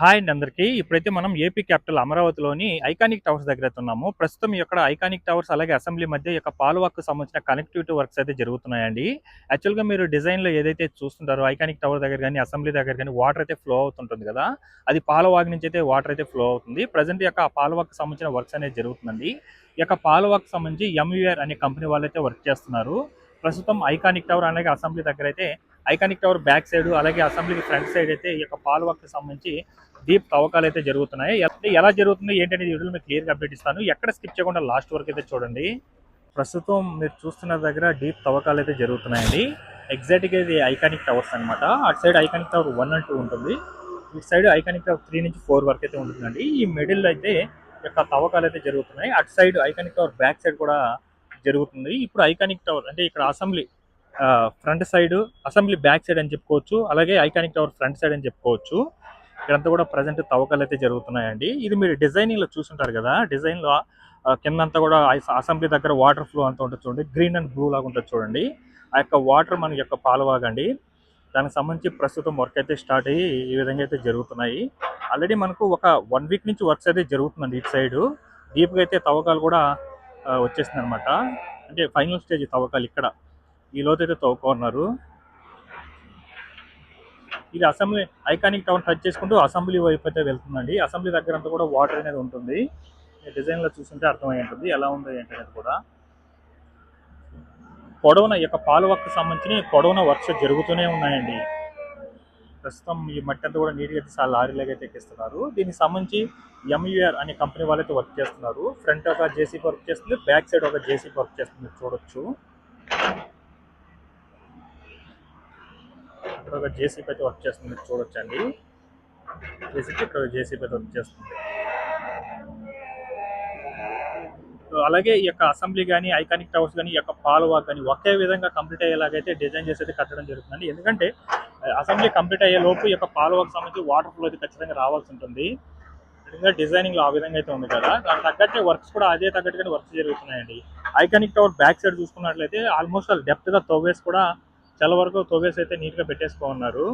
Hi అండి అందరికీ. ఇప్పుడైతే మనం ఏపీ క్యాపిటల్ అమరావతిలోని ఐకానిక్ టవర్స్ దగ్గర అయితే ఉన్నాము. ప్రస్తుతం ఇక్కడ ఐకానిక్ టవర్స్ అలాగే అసెంబ్లీ మధ్య యొక్క పాలువాక్కు సంబంధించిన కనెక్టివిటీ వర్క్స్ అయితే జరుగుతున్నాయండి. యాక్చువల్గా మీరు డిజైన్లో ఏదైతే చూస్తుంటారో ఐకానిక్ టవర్ దగ్గర కానీ అసెంబ్లీ దగ్గర కానీ వాటర్ అయితే ఫ్లో అవుతుంటుంది కదా. అది పాలవాగ్ నుంచి అయితే వాటర్ అయితే ఫ్లో అవుతుంది. ప్రజెంట్ యొక్క పాలవాక్ సంబంధించిన వర్క్స్ అనేది జరుగుతుందండి. ఈ యొక్క పాలవాక్ సంబంధించి ఎంయూఆర్ అనే కంపెనీ వాళ్ళు అయితే వర్క్ చేస్తున్నారు. ప్రస్తుతం ఐకానిక్ టవర్ అలాగే అసెంబ్లీ దగ్గర అయితే ఐకానిక్ టవర్ బ్యాక్ సైడ్ అలాగే అసెంబ్లీకి ఫ్రంట్ సైడ్ అయితే ఈ యొక్క పాల్వాక్కి సంబంధించి డీప్ తవ్వకాలు అయితే జరుగుతున్నాయి. ఎలా జరుగుతుంది ఏంటనేది వీడియోలో మీకు క్లియర్గా అప్డేట్ ఇస్తాను. ఎక్కడ స్కిప్ చేయకుండా లాస్ట్ వరకు అయితే చూడండి. ప్రస్తుతం మీరు చూస్తున్న దగ్గర డీప్ తవ్వకాలు అయితే జరుగుతున్నాయండి. ఎగ్జాక్ట్గా ఇది ఐకానిక్ టవర్స్ అన్నమాట. అటు side iconic tower one and two ఉంటుంది. ఇటు సైడ్ ఐకానిక్ టవర్ త్రీ నుంచి ఫోర్ వరకు అయితే ఉంటుందండి. ఈ మిడిల్ అయితే యొక్క తవ్వకాలు అయితే జరుగుతున్నాయి. అటు side iconic tower back side కూడా జరుగుతుంది. ఇప్పుడు ఐకానిక్ టవర్ అంటే ఇక్కడ assembly front side assembly back side అని చెప్పుకోవచ్చు. అలాగే ఐకానిక్ టవర్ ఫ్రంట్ సైడ్ అని చెప్పుకోవచ్చు. ఇక్కడంతా కూడా ప్రజెంట్ తవ్వకాలు అయితే జరుగుతున్నాయండి. ఇది మీరు డిజైనింగ్లో చూసుంటారు కదా డిజైన్లో అంతా కిందంతా కూడా అసెంబ్లీ దగ్గర వాటర్ ఫ్లో అంతా ఉంటుంది చూడండి. గ్రీన్ అండ్ బ్లూ లాగా ఉంటుంది చూడండి. ఆ యొక్క వాటర్ మన యొక్క పాలవాగండి దానికి సంబంధించి ప్రస్తుతం వర్క్ అయితే స్టార్ట్ అయ్యి ఈ విధంగా అయితే జరుగుతున్నాయి. ఆల్రెడీ మనకు ఒక వన్ వీక్ నుంచి వర్క్స్ అయితే జరుగుతుందండి ఇటు సైడ్. డీప్గా అయితే తవ్వకాలు కూడా వచ్చేసింది అనమాట అంటే ఫైనల్ స్టేజ్ తవ్వకాలు ఇక్కడ. ఈ లోతైతే అయితే తవ్వుకున్నారు ఇది అసెంబ్లీ ఐకానిక్ టౌన్ టచ్ చేసుకుంటూ అసెంబ్లీ వైపు అయితే వెళ్తుందండి. అసెంబ్లీ దగ్గర అంతా కూడా వాటర్ అనేది ఉంటుంది. డిజైన్లో చూసుంటే చూస్తుంటే అర్థమై ఉంటుంది. ఎలా ఉందో ఏంటనేది కూడా. పొడవున ఈ యొక్క వర్క్ సంబంధించి పొడవున వర్క్స్ జరుగుతూనే ఉన్నాయండి. ప్రస్తుతం ఈ మట్టి అంతా కూడా నీట్గా తీసి ఆ లారీలోకి అయితే ఎక్కిస్తున్నారు. దీనికి సంబంధించి ఎంయూఆర్ అనే కంపెనీ వాళ్ళైతే వర్క్ చేస్తున్నారు. ఫ్రంట్ ఒక జేసీపీ వర్క్ చేస్తుంది. బ్యాక్ సైడ్ ఒక జేసీపీ వర్క్ చేస్తుంది. చూడొచ్చు. ఇక్కడ ఒక జేసీపీ అయితే వర్క్ చేస్తుంది చూడొచ్చండి. చూడొచ్చు అండి జేసీపీ ఇక్కడ జేసీపీ అయితే వర్క్ చేస్తుంది. అలాగే ఈ యొక్క అసెంబ్లీ కానీ ఐకానిక్ టవర్స్ కానీ ఈ యొక్క పాలవాక్ కానీ ఒకే విధంగా కంప్లీట్ అయ్యేలాగైతే డిజైన్ చేసి అయితే కట్టడం జరుగుతుందండి. ఎందుకంటే అసెంబ్లీ కంప్లీట్ అయ్యే లోపు ఈ యొక్క పాలవాక్ సంబంధించి వాటర్ ఫ్లో అయితే ఖచ్చితంగా రావాల్సి ఉంటుంది. డిజైనింగ్లో ఆ విధంగా అయితే ఉంది కదా. దానికి తగ్గట్టే వర్క్స్ కూడా అదే తగ్గట్టుగానే వర్క్స్ జరుగుతున్నాయండి. ఐకానిక్ టవర్ బ్యాక్ సైడ్ చూసుకున్నట్లయితే ఆల్మోస్ట్ డెప్త్గా తవ్వేసి కూడా చాలా వరకు తోవేసి అయితే నీట్గా పెట్టేసుకోన్నారు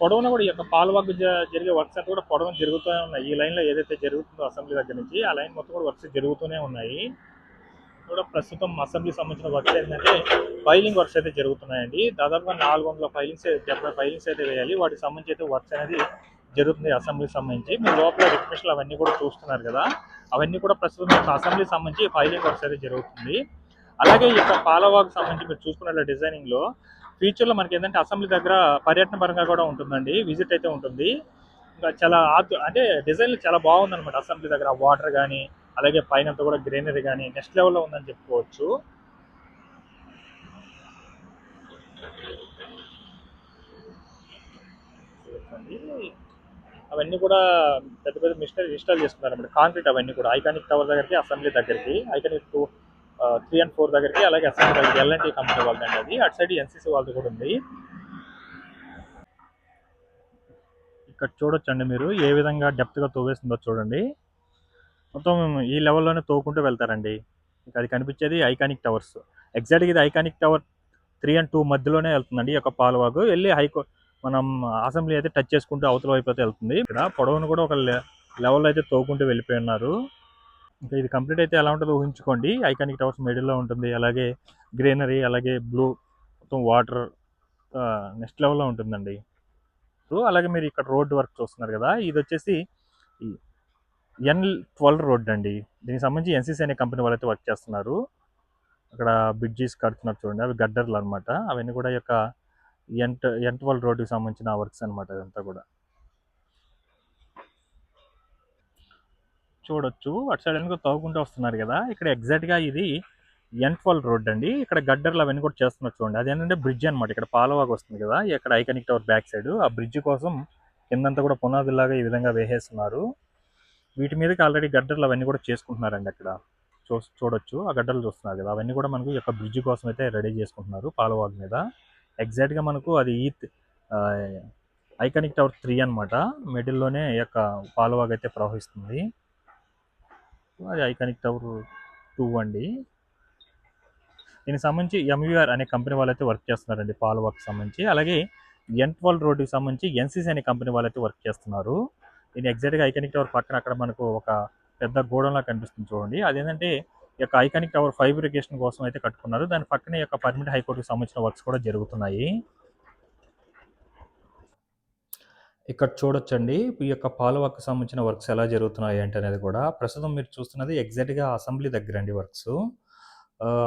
పొడవున కూడా ఈ యొక్క పాలవాగ్ జరిగే వర్క్స్ అంతా కూడా పొడవున జరుగుతూనే ఉన్నాయి. ఈ లైన్లో ఏదైతే జరుగుతుందో అసెంబ్లీ దగ్గర నుంచి ఆ లైన్ మొత్తం కూడా వర్క్స్ జరుగుతూనే ఉన్నాయి. కూడా ప్రస్తుతం అసెంబ్లీ సంబంధించిన వర్క్స్ ఏంటంటే ఫైలింగ్ వర్క్స్ అయితే జరుగుతున్నాయండి. దాదాపుగా నాలుగు వందల ఫైలింగ్స్ డెబ్బై ఫైలింగ్స్ అయితే వేయాలి. వాటికి సంబంధించి అయితే వర్క్స్ అనేది జరుగుతుంది అసెంబ్లీ సంబంధించి. మీరు లోపల రిక్వెస్ట్లు అవన్నీ కూడా చూస్తున్నారు కదా. అవన్నీ కూడా ప్రస్తుతం అసెంబ్లీకి అసెంబ్లీ సంబంధించి ఫైలింగ్ వర్క్స్ అయితే జరుగుతుంది. అలాగే ఈ యొక్క పాలవాకు సంబంధించి మీరు చూసుకున్న డిజైనింగ్లో ఫ్యూచర్లో మనకి ఏంటంటే అసెంబ్లీ దగ్గర పర్యటన పరంగా కూడా ఉంటుందండి. విజిట్ అయితే ఉంటుంది. ఇంకా చాలా ఆత్ అంటే డిజైన్ చాలా బాగుందనమాట అసెంబ్లీ దగ్గర. వాటర్ కానీ అలాగే పైన కూడా గ్రీనరీ కానీ నెక్స్ట్ లెవెల్లో ఉందని చెప్పుకోవచ్చు. అవన్నీ కూడా పెద్ద పెద్ద మిషనరీ ఇన్స్టాల్ చేసుకున్నారు అన్నమాట కాంక్రీట్ అవన్నీ కూడా. ఐకానిక్ టవర్ దగ్గరికి అసెంబ్లీ దగ్గరికి. Iconic two three and four దగ్గరికి అలాగే అసెంబ్లీ దగ్గరికి ఎల్ఎన్టీ కంపెనీ వాళ్ళదండి అది. అటు సైడ్ ఎన్సీసీ వాళ్ళది కూడా ఉంది. ఇక్కడ చూడొచ్చండి మీరు ఏ విధంగా డెప్త్గా తోవేస్తుందో చూడండి. మొత్తం ఈ లెవెల్లోనే తోకుంటూ వెళ్తారండి. ఇంకా అది కనిపించేది ఐకానిక్ టవర్స్ ఎగ్జాక్ట్గా ఇది iconic tower three and two మధ్యలోనే వెళ్తుందండి ఈ యొక్క పాలవాగు. వెళ్ళి హైకో మనం అసెంబ్లీ అయితే టచ్ చేసుకుంటూ అవతల వైపు అయితే వెళ్తుంది. ఇక్కడ పొడవును కూడా ఒక లెవెల్ అయితే తోకుంటూ వెళ్ళిపోయి ఉన్నారు. ఇంకా ఇది కంప్లీట్ అయితే ఎలా ఉంటుందో ఊహించుకోండి. ఐకానిక్ టవర్స్ మిడిల్లో ఉంటుంది. అలాగే గ్రీనరీ అలాగే బ్లూ మొత్తం వాటర్ నెక్స్ట్ లెవెల్లో ఉంటుందండి. సో అలాగే మీరు ఇక్కడ రోడ్ వర్క్ చూస్తున్నారు కదా. ఇది వచ్చేసి ఎన్ ట్వెల్వ్ రోడ్ అండి. దీనికి సంబంధించి ఎన్సీసీ అనే కంపెనీ వాళ్ళు అయితే వర్క్ చేస్తున్నారు. అక్కడ బ్రిడ్జెస్ కడుతున్నారు చూడండి. అవి గడ్డర్లు అనమాట అవన్నీ కూడా యొక్క ఎన్ ఎన్ ట్వెల్వ్ రోడ్డుకి సంబంధించిన వర్క్స్ అనమాట ఇదంతా కూడా. చూడొచ్చు. అటు సైడ్ వెనుక తవ్వుకుంటూ వస్తున్నారు కదా. ఇక్కడ ఎగ్జాక్ట్గా ఇది ఎన్ ట్వెల్వ్ రోడ్ అండి. ఇక్కడ గడ్డర్లు అవన్నీ కూడా చేస్తున్నారు చూడండి. అదేంటంటే బ్రిడ్జ్ అనమాట ఇక్కడ పాలవాగ్ వస్తుంది కదా. ఇక్కడ ఐకానిక్ టవర్ బ్యాక్ సైడ్ ఆ బ్రిడ్జ్ కోసం కిందంతా కూడా పునాదులాగా ఈ విధంగా వేసేస్తున్నారు. వీటి మీదకి ఆల్రెడీ గడ్డర్లు అవన్నీ కూడా చేసుకుంటున్నారండి అక్కడ. చూ చూడొచ్చు. ఆ గడ్డలు చూస్తున్నారు కదా. అవన్నీ కూడా మనకు ఈ యొక్క బ్రిడ్జ్ కోసం అయితే రెడీ చేసుకుంటున్నారు పాలవాగ్ మీద. ఎగ్జాక్ట్గా మనకు అది ఈ ఐకానిక్ టవర్ త్రీ అనమాట మిడిల్లోనే ఈ యొక్క పాలవాగ్ అయితే ప్రవహిస్తుంది. అది ఐకానిక్ టవర్ టూ అండి. దీనికి సంబంధించి ఎంయూఆర్ అనే కంపెనీ వాళ్ళు అయితే వర్క్ చేస్తున్నారండి పాలవాక్ సంబంధించి. అలాగే ఎన్ ట్వెల్వ్ రోడ్డుకి సంబంధించి ఎన్సీసీ అనే కంపెనీ వాళ్ళైతే వర్క్ చేస్తున్నారు. దీని ఎగ్జాక్ట్గా ఐకానిక్ టవర్ పక్కన అక్కడ మనకు ఒక పెద్ద గోడంలా కనిపిస్తుంది చూడండి. అదేంటంటే ఈ యొక్క ఐకానిక్ టవర్ ఫైబ్రికేషన్ కోసం అయితే కట్టుకున్నారు. దాని పక్కనే యొక్క పర్మిట్ హైకోర్టుకి సంబంధించిన వర్క్స్ కూడా జరుగుతున్నాయి. ఇక్కడ చూడొచ్చండి. ఈ యొక్క పాలవాకు సంబంధించిన వర్క్స్ ఎలా జరుగుతున్నాయి అంటే అనేది కూడా. ప్రస్తుతం మీరు చూస్తున్నది ఎగ్జాక్ట్గా అసెంబ్లీ దగ్గర అండి వర్క్స్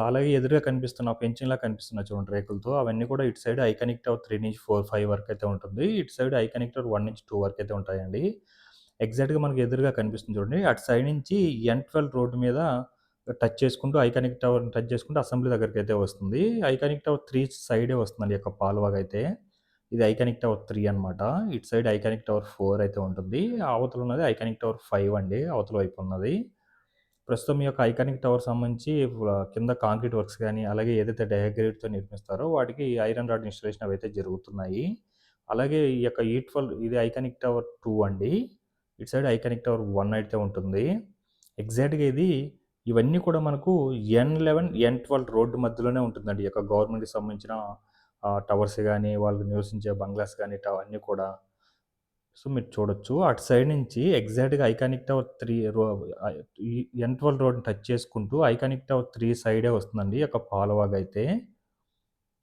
అలాగే ఎదురుగా కనిపిస్తున్న పెంచింగ్లా కనిపిస్తున్న చూడండి రేకులతో. అవన్నీ కూడా ఇటు సైడ్ ఐకానిక్ కనెక్టర్ త్రీ నుంచి ఫోర్ ఫైవ్ వరకు అయితే ఉంటుంది. ఇటు సైడ్ ఐకానిక్ కనెక్టర్ వన్ నుంచి టూ వరకు అయితే ఉంటాయండి. ఎగ్జాక్ట్గా మనకి ఎదురుగా కనిపిస్తుంది చూడండి. అటు సైడ్ నుంచి ఎన్ ట్వెల్వ్ రోడ్డు మీద టచ్ చేసుకుంటూ ఐకానిక్ టవర్ టచ్ చేసుకుంటూ అసెంబ్లీ దగ్గరికి అయితే వస్తుంది. ఐకానిక్ టవర్ త్రీ సైడే వస్తుందండి ఈ యొక్క పాల్వాగ్ అయితే. ఇది ఐకానిక్ టవర్ త్రీ అనమాట ఇటు సైడ్ ఐకానిక్ టవర్ ఫోర్ అయితే ఉంటుంది. అవతల ఉన్నది ఐకానిక్ టవర్ ఫైవ్ అండి. అవతల వైపు ఉన్నది. ప్రస్తుతం ఈ యొక్క ఐకానిక్ టవర్ సంబంధించి కింద కాంక్రీట్ వర్క్స్ కానీ అలాగే ఏదైతే డయాగ్రేట్తో నిర్మిస్తారో వాటికి ఐరన్ రాడ్ ఇన్స్టలేషన్ అవి అయితే జరుగుతున్నాయి. అలాగే ఈ యొక్క ఈట్వల్ ఇది ఐకానిక్ టవర్ టూ అండి. ఇటు సైడ్ ఐకానిక్ టవర్ వన్ అయితే ఉంటుంది. ఎగ్జాక్ట్గా ఇది ఇవన్నీ కూడా మనకు N eleven N twelve road మధ్యలోనే ఉంటుందండి. ఈ యొక్క గవర్నమెంట్కి సంబంధించిన టవర్స్ కానీ వాళ్ళు నివసించే బంగ్లాస్ కానీ అన్నీ కూడా. సో మీరు చూడొచ్చు. అటు సైడ్ నుంచి ఎగ్జాక్ట్గా ఐకానిక్ టవర్ త్రీ రో ఎన్ ట్వెల్వ్ రోడ్ని టచ్ చేసుకుంటూ ఐకానిక్ టవర్ త్రీ సైడే వస్తుందండి. ఒక పాలవాగ్ అయితే.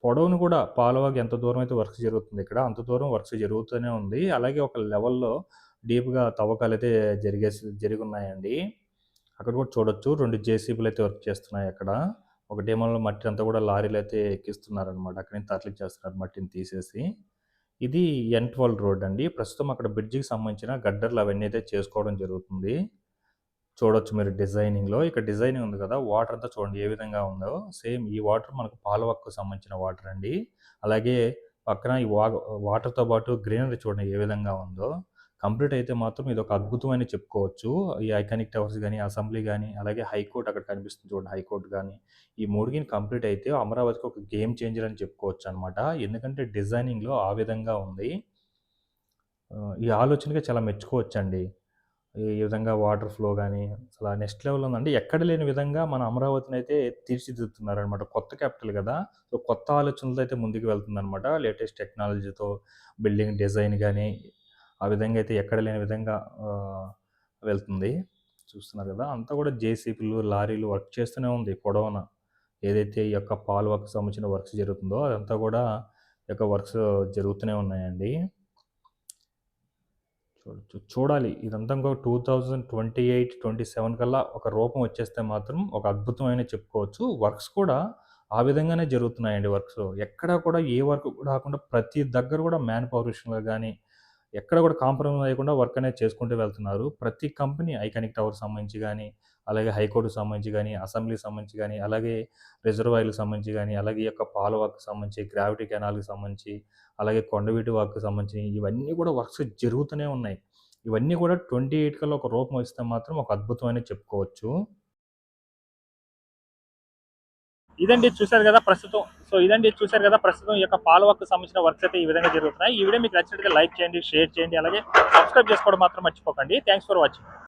పొడవును కూడా పాలవాగ్ ఎంత దూరం అయితే వర్క్ జరుగుతుంది ఇక్కడ అంత దూరం వర్క్స్ జరుగుతూనే ఉంది. అలాగే ఒక లెవెల్లో డీప్గా తవ్వకాలు అయితే జరిగే జరిగి ఉన్నాయండి అక్కడ కూడా చూడొచ్చు. రెండు జేసీబీలు అయితే వర్క్ చేస్తున్నాయి అక్కడ. ఒకటేమో మట్టి అంతా కూడా లారీలు అయితే ఎక్కిస్తున్నారనమాట అక్కడి నుంచి తరలించేస్తున్నారు మట్టిని తీసేసి. ఇది ఎన్ ట్వెల్వ్ రోడ్ అండి. ప్రస్తుతం అక్కడ బ్రిడ్జికి సంబంధించిన గడ్డర్లు అవన్నీ అయితే చేసుకోవడం జరుగుతుంది. చూడొచ్చు మీరు డిజైనింగ్లో. ఇక్కడ డిజైనింగ్ ఉంది కదా వాటర్ అంతా చూడండి ఏ విధంగా ఉందో. సేమ్ ఈ వాటర్ మనకు పాలవక్కు సంబంధించిన వాటర్ అండి. అలాగే పక్కన ఈ వా వాటర్తో పాటు గ్రీనరీ చూడండి ఏ విధంగా ఉందో. కంప్లీట్ అయితే మాత్రం ఇది ఒక అద్భుతమైన చెప్పుకోవచ్చు. ఈ ఐకానిక్ టవర్స్ కానీ అసెంబ్లీ కానీ అలాగే హైకోర్టు అక్కడ కనిపిస్తుంది చూడండి హైకోర్టు కానీ ఈ మూడుగిని కంప్లీట్ అయితే అమరావతికి ఒక గేమ్ చేంజర్ అని చెప్పుకోవచ్చు అనమాట ఎందుకంటే డిజైనింగ్లో ఆ విధంగా ఉంది. ఈ ఆలోచనగా చాలా మెచ్చుకోవచ్చండి. ఈ విధంగా వాటర్ ఫ్లో కానీ అసలు నెక్స్ట్ లెవెల్ ఉందండి. ఎక్కడ లేని విధంగా మన అమరావతిని అయితే తీర్చిదిద్దుతున్నారు అనమాట కొత్త క్యాపిటల్ కదా. సో కొత్త ఆలోచనలతో అయితే ముందుకు వెళ్తుంది అనమాట లేటెస్ట్ టెక్నాలజీతో బిల్డింగ్ డిజైన్ కానీ ఆ విధంగా అయితే ఎక్కడ లేని విధంగా వెళ్తుంది. చూస్తున్నారు కదా అంతా కూడా జేసీపీలు లారీలు వర్క్ చేస్తూనే ఉంది. పొడవున ఏదైతే ఈ యొక్క పాల్ వర్క్ సంబంధించిన వర్క్స్ జరుగుతుందో అదంతా కూడా ఈ యొక్క వర్క్స్ జరుగుతూనే ఉన్నాయండి. చూడాలి. ఇదంతా ఇంకొక two thousand twenty eight twenty seven కల్లా ఒక రూపం వచ్చేస్తే మాత్రం ఒక అద్భుతమైన చెప్పుకోవచ్చు. వర్క్స్ కూడా ఆ విధంగానే జరుగుతున్నాయండి వర్క్స్. ఎక్కడ కూడా ఏ వర్క్ కూడా కాకుండా ప్రతి దగ్గర కూడా మ్యాన్ పవర్ విషయంలో కానీ ఎక్కడ కూడా కాంప్రమైజ్ లేకుండా వర్క్ అనేది చేసుకుంటూ వెళ్తున్నారు. ప్రతి కంపెనీ ఐకానిక్ టవర్ సంబంధించి కానీ అలాగే హైకోర్టుకు సంబంధించి కానీ అసెంబ్లీకి సంబంధించి కానీ అలాగే రిజర్వాయర్లకు సంబంధించి కానీ అలాగే ఈ యొక్క పాల వర్క్ సంబంధించి గ్రావిటీ కెనాల్కి సంబంధించి అలాగే కొండవీటి వర్క్కి సంబంధించి ఇవన్నీ కూడా వర్క్స్ జరుగుతూనే ఉన్నాయి. ఇవన్నీ కూడా ట్వంటీ ఎయిట్ కల్లా ఒక రూపం ఇస్తే మాత్రం ఒక అద్భుతమైన చెప్పుకోవచ్చు. ఇదండి చూశారు కదా ప్రస్తుతం. సో ఇదండి చూశారు కదా ప్రస్తుతం ఈ యొక్క పాలవకు సంబంధించిన వర్క్స్ అయితే ఈ విధంగా జరుగుతున్నాయి. ఈ వీడియో మీకు నచ్చినట్లయితే లైక్ చేయండి షేర్ చేయండి అలాగే సబ్స్క్రైబ్ చేసుకోవడం మాత్రం మర్చిపోకండి. Thanks for watching